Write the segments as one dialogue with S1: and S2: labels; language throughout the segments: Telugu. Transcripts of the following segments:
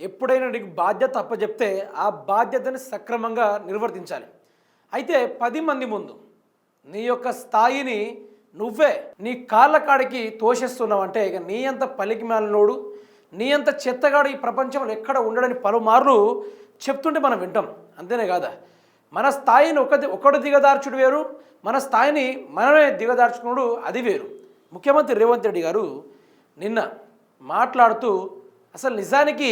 S1: ఎప్పుడైనా నీకు బాధ్యత అప్పచెప్తే ఆ బాధ్యతని సక్రమంగా నిర్వర్తించాలి. అయితే పది మంది ముందు నీ యొక్క స్థాయిని నువ్వే నీ కాళ్ళ కాడికి తోషిస్తున్నావు అంటే ఇక నీ అంత పలికి మేలనోడు నీ అంత చెత్తగాడు ఈ ప్రపంచంలో ఎక్కడ ఉండడని పలుమార్లు చెప్తుంటే మనం వింటాం. అంతేనే కాదా? మన స్థాయిని ఒక ఒకడు దిగదార్చుడు వేరు మన స్థాయిని మనమే దిగదార్చుకున్నాడు అది వేరు. ముఖ్యమంత్రి రేవంత్ రెడ్డి గారు నిన్న మాట్లాడుతూ అసలు నిజానికి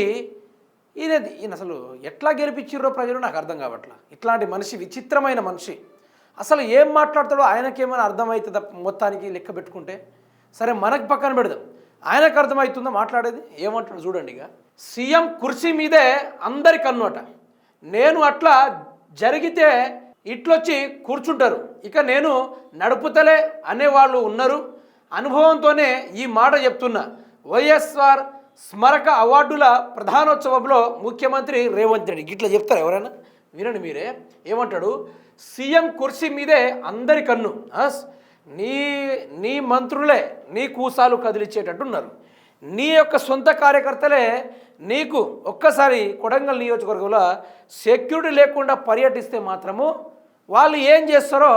S1: ఈయన ఈయన అసలు ఎట్లా గెలిపించారో ప్రజలు నాకు అర్థం కావట్లా. ఇట్లాంటి మనిషి విచిత్రమైన మనిషి. అసలు ఏం మాట్లాడతాడో ఆయనకేమైనా అర్థమవుతుందా మొత్తానికి లెక్క పెట్టుకుంటే? సరే మనకు పక్కన పెడదాం. ఆయనకు అర్థమవుతుందో మాట్లాడేది? ఏమంటాడు చూడండి ఇక. సీఎం కుర్చీ మీదే అందరి కన్నుట నేను అట్లా జరిగితే ఇట్లొచ్చి కూర్చుంటారు. ఇక నేను నడుపుతలే అనేవాళ్ళు ఉన్నారు. అనుభవంతోనే ఈ మాట చెప్తున్నా. వైఎస్ఆర్ స్మరక అవార్డుల ప్రధానోత్సవంలో ముఖ్యమంత్రి రేవంత్ రెడ్డి. ఇట్లా చెప్తారు ఎవరైనా? వినండి మీరే. ఏమంటాడు? సీఎం కుర్చీ మీదే అందరి కన్ను. నీ నీ మంత్రులే నీ కూసాలు కదిలిచ్చేటట్టు ఉన్నారు నీ యొక్క సొంత కార్యకర్తలే నీకు ఒక్కసారి కొడంగల్ నియోజకవర్గంలో సెక్యూరిటీ లేకుండా పర్యటిస్తే మాత్రము వాళ్ళు ఏం చేస్తారో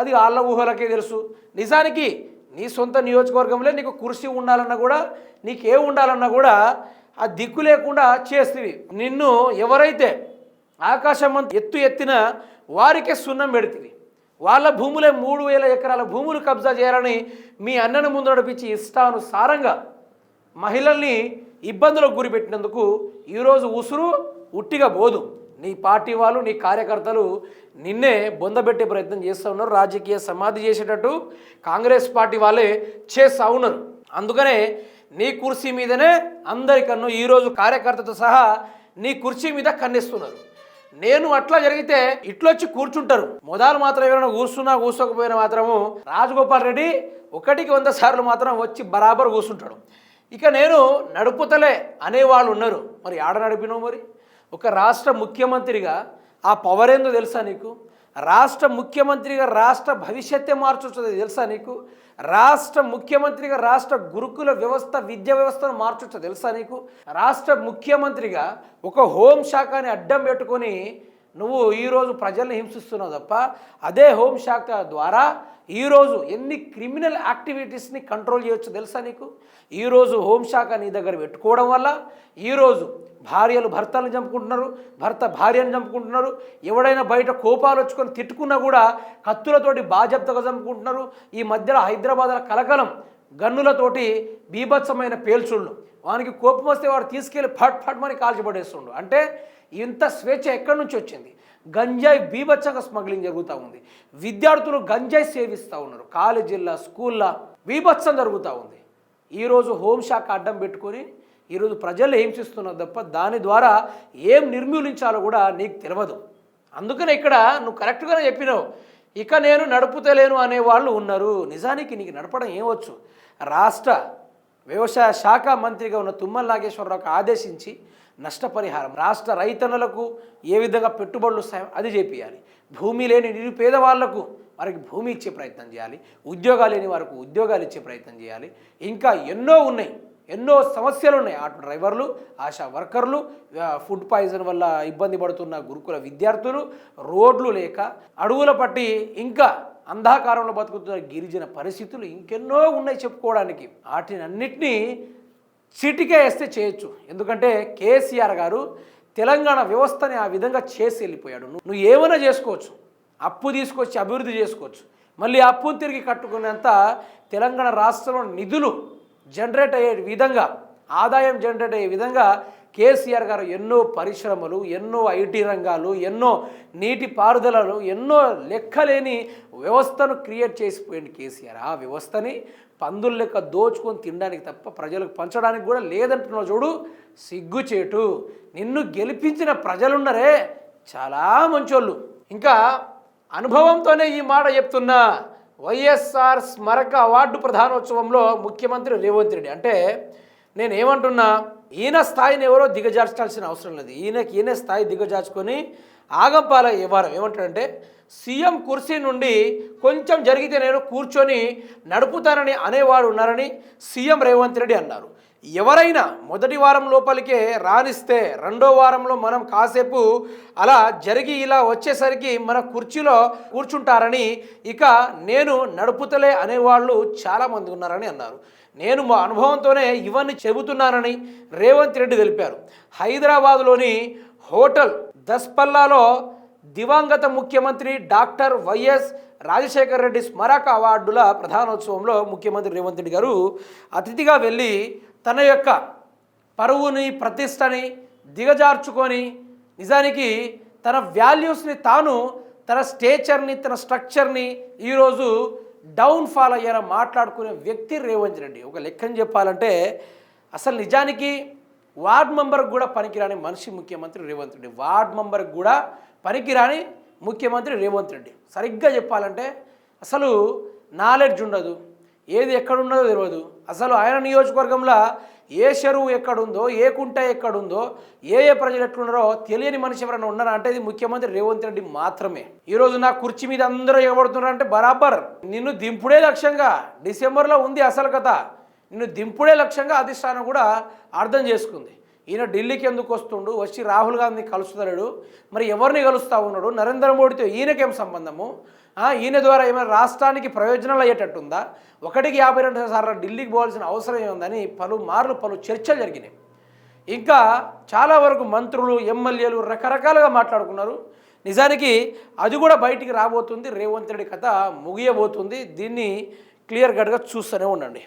S1: అది వాళ్ళ ఊహలకే తెలుసు. నిజానికి నీ సొంత నియోజకవర్గంలో నీకు కుర్సీ ఉండాలన్నా కూడా నీకు ఏ ఉండాలన్నా కూడా ఆ దిక్కు లేకుండా చేస్తుంది నిన్ను ఎవరైతే ఆకాశం అంత ఎత్తు ఎత్తిన వారికే సున్నం పెడుతుంది వాళ్ళ భూములే మూడు వేల ఎకరాల భూములు కబ్జా చేయాలని మీ అన్నను ముందు నడిపించి ఇష్టానుసారంగా మహిళల్ని ఇబ్బందులకు గురిపెట్టినందుకు ఈరోజు ఉసురు ఉట్టిగా బోదు. నీ పార్టీ వాళ్ళు నీ కార్యకర్తలు నిన్నే బొందబెట్టే ప్రయత్నం చేస్తూ ఉన్నారు. రాజకీయ సమాధి చేసేటట్టు కాంగ్రెస్ పార్టీ వాళ్ళే చేస్తూ ఉన్నారు. అందుకనే నీ కుర్చీ మీదనే అందరికన్ను ఈరోజు కార్యకర్తతో సహా నీ కుర్చీ మీద కన్నిస్తున్నారు. నేను అట్లా జరిగితే ఇట్లొచ్చి కూర్చుంటారు. మొదలు మాత్రం ఎవరైనా కూర్చున్నా కూర్చోకపోయినా మాత్రము రాజగోపాల్ రెడ్డి ఒకటికి వంద సార్లు మాత్రం వచ్చి బరాబర్ కూర్చుంటాడు. ఇక నేను నడుపుతలే అనేవాళ్ళు ఉన్నారు. మరి ఆడ నడిపినావు మరి? ఒక రాష్ట్ర ముఖ్యమంత్రిగా ఆ పవర్ ఏందో తెలుసా నీకు? రాష్ట్ర ముఖ్యమంత్రిగా రాష్ట్ర భవిష్యత్తే మార్చొచ్చు తెలుసా నీకు? రాష్ట్ర ముఖ్యమంత్రిగా రాష్ట్ర గురుకుల వ్యవస్థ విద్యా వ్యవస్థను మార్చొచ్చు తెలుసా నీకు? రాష్ట్ర ముఖ్యమంత్రిగా ఒక హోంశాఖని అడ్డం పెట్టుకొని నువ్వు ఈరోజు ప్రజల్ని హింసిస్తున్నావు తప్ప అదే హోంశాఖ ద్వారా ఈరోజు ఎన్ని క్రిమినల్ యాక్టివిటీస్ని కంట్రోల్ చేయొచ్చు తెలుసా నీకు? ఈరోజు హోంశాఖ నీ దగ్గర పెట్టుకోవడం వల్ల ఈరోజు భార్యలు భర్తలను చంపుకుంటున్నారు భర్త భార్యను చంపుకుంటున్నారు ఎవడైనా బయట కోపాలు వచ్చుకొని తిట్టుకున్నా కూడా కత్తులతోటి బాజప్తగా చంపుకుంటున్నారు. ఈ మధ్యలో హైదరాబాద్లో కలకలం గన్నులతోటి బీభత్సమైన పేల్చుళ్ళు వానికి కోపం వస్తే వాడు తీసుకెళ్ళి ఫట్ ఫట్ మని కాల్చిపడేస్తుండు. అంటే ఇంత స్వేచ్ఛ ఎక్కడి నుంచి వచ్చింది? గంజాయి బీభత్సంగా స్మగ్లింగ్ జరుగుతూ ఉంది. విద్యార్థులు గంజాయి సేవిస్తూ ఉన్నారు. కాలేజీల్లో స్కూల్లో బీభత్సం జరుగుతూ ఉంది. ఈరోజు హోంశాఖ అడ్డం పెట్టుకొని ఈరోజు ప్రజలు హింసిస్తున్నారు తప్ప దాని ద్వారా ఏం నిర్మూలించాలో కూడా నీకు తెలియదు అందుకనే ఇక్కడ నువ్వు కరెక్ట్గానే చెప్పినావు. ఇక నేను నడుపుతలేను అనే వాళ్ళు ఉన్నారు. నిజానికి నీకు నడపడం ఏమొచ్చు రాష్ట్ర వ్యవసాయ శాఖ మంత్రిగా ఉన్న తుమ్మల నాగేశ్వరరావుకు ఆదేశించి నష్టపరిహారం. రాష్ట్ర రైతన్నులకు ఏ విధంగా పెట్టుబడులు వస్తాయో అది చేపియాలి. భూమి లేని నిరుపేద వాళ్ళకు వారికి భూమి ఇచ్చే ప్రయత్నం చేయాలి. ఉద్యోగాలు లేని వారికి ఉద్యోగాలు ఇచ్చే ప్రయత్నం చేయాలి. ఇంకా ఎన్నో ఉన్నాయి. ఎన్నో సమస్యలు ఉన్నాయి. ఆటో డ్రైవర్లు ఆశా వర్కర్లు ఫుడ్ పాయిజన్ వల్ల ఇబ్బంది పడుతున్న గురుకుల విద్యార్థులు రోడ్లు లేక అడవుల పట్టి ఇంకా అంధాకారంలో బతుకుతున్న గిరిజన పరిస్థితులు ఇంకెన్నో ఉన్నాయి చెప్పుకోవడానికి. వాటిని అన్నిటినీ సిటీకే వేస్తే చేయొచ్చు. ఎందుకంటే కేసీఆర్ గారు తెలంగాణ వ్యవస్థని ఆ విధంగా చేసి వెళ్ళిపోయాడు. నువ్వు నువ్వు ఏమైనా చేసుకోవచ్చు. అప్పు తీసుకొచ్చి అభివృద్ధి చేసుకోవచ్చు. మళ్ళీ అప్పును తిరిగి కట్టుకునేంత తెలంగాణ రాష్ట్రంలో నిధులు జనరేట్ అయ్యే విధంగా ఆదాయం జనరేట్ అయ్యే విధంగా కేసీఆర్ గారు ఎన్నో పరిశ్రమలు ఎన్నో ఐటీ రంగాలు ఎన్నో నీటి పారుదలలు ఎన్నో లెక్కలేని వ్యవస్థను క్రియేట్ చేసిపోయింది కేసీఆర్. ఆ వ్యవస్థని పందుల లెక్క దోచుకొని తినడానికి తప్ప ప్రజలకు పంచడానికి కూడా లేదంటున్నావు చూడు. సిగ్గుచేటు. నిన్ను గెలిపించిన ప్రజలున్నరే చాలా మంచోళ్ళు. ఇంకా అనుభవంతోనే ఈ మాట చెప్తున్నా. వైఎస్ఆర్ స్మరక అవార్డు ప్రధానోత్సవంలో ముఖ్యమంత్రి రేవంత్ రెడ్డి. అంటే నేను ఏమంటున్నా ఈయన స్థాయిని ఎవరో దిగజార్చాల్సిన అవసరం లేదు. ఈయనకి ఈయన స్థాయి దిగజార్చుకొని ఆగంపాల వ్యవహారం ఏమంటాడంటే సీఎం కుర్సీ నుండి కొంచెం జరిగితే నేను కూర్చొని నడుపుతానని అనేవాడు ఉన్నారని సీఎం రేవంత్ రెడ్డి అన్నారు. ఎవరైనా మొదటి వారం లోపలికే రాణిస్తే రెండో వారంలో మనం కాసేపు అలా జరిగి ఇలా వచ్చేసరికి మన కుర్చీలో కూర్చుంటారని ఇక నేను నడుపుతలే అనేవాళ్ళు చాలామంది ఉన్నారని అన్నారు. నేను మా అనుభవంతోనే ఇవన్నీ చెబుతున్నానని రేవంత్ రెడ్డి తెలిపారు. హైదరాబాద్లోని హోటల్ దస్పల్లాలో దివంగత ముఖ్యమంత్రి డాక్టర్ వైఎస్ రాజశేఖర రెడ్డి స్మారక అవార్డుల ప్రధానోత్సవంలో ముఖ్యమంత్రి రేవంత్ రెడ్డి గారు అతిథిగా వెళ్ళి తన యొక్క పరువుని ప్రతిష్టని దిగజార్చుకొని నిజానికి తన వాల్యూస్ని తాను తన స్టేచర్ని తన స్ట్రక్చర్ని ఈరోజు డౌన్ ఫాల్ అయ్యార మాట్లాడుకునే వ్యక్తి రేవంత్ రెడ్డి. ఒక లెక్కని చెప్పాలంటే అసలు నిజానికి వార్డ్ మెంబర్కి కూడా పనికిరాని మనిషి ముఖ్యమంత్రి రేవంత్ రెడ్డి. వార్డ్ మెంబర్కి కూడా పనికిరాని ముఖ్యమంత్రి రేవంత్ రెడ్డి. సరిగ్గా చెప్పాలంటే అసలు నాలెడ్జ్ ఉండదు. ఏది ఎక్కడున్నదో తెలియదు అసలు ఆయన నియోజకవర్గంలో ఏ చెరువు ఎక్కడుందో ఏ కుంట ఎక్కడుందో ఏ ఏ ప్రజలు ఎట్లున్నారో తెలియని మనిషి ఎవరైనా ఉన్నారా అంటే ఇది ముఖ్యమంత్రి రేవంత్ రెడ్డి మాత్రమే. ఈరోజు నా కుర్చీ మీద అందరూ ఎగబడుతున్నారంటే బరాబర్. నిన్ను దింపుడే లక్ష్యంగా డిసెంబర్లో ఉంది అసలు కథ. నిన్ను దింపుడే లక్ష్యంగా అధిష్టానం కూడా అర్థం చేసుకుంది. ఈయన ఢిల్లీకి ఎందుకు వస్తుండు? వచ్చి రాహుల్ గాంధీ కలుస్తున్నాడు. మరి ఎవరిని కలుస్తూ ఉన్నాడు? నరేంద్ర మోడీతో ఈయనకేం సంబంధము? ఈయన ద్వారా ఏమైనా రాష్ట్రానికి ప్రయోజనాలు అయ్యేటట్టుందా? ఒకటికి యాభై రెండు సార్లు ఢిల్లీకి పోవాల్సిన అవసరం ఏముందని పలుమార్లు పలు చర్చలు జరిగినాయి. ఇంకా చాలా వరకు మంత్రులు ఎమ్మెల్యేలు రకరకాలుగా మాట్లాడుకున్నారు. నిజానికి అది కూడా బయటికి రాబోతుంది. రేవంత్ రెడ్డి కథ ముగియబోతుంది. దీన్ని క్లియర్ కట్గా చూస్తూనే ఉండండి.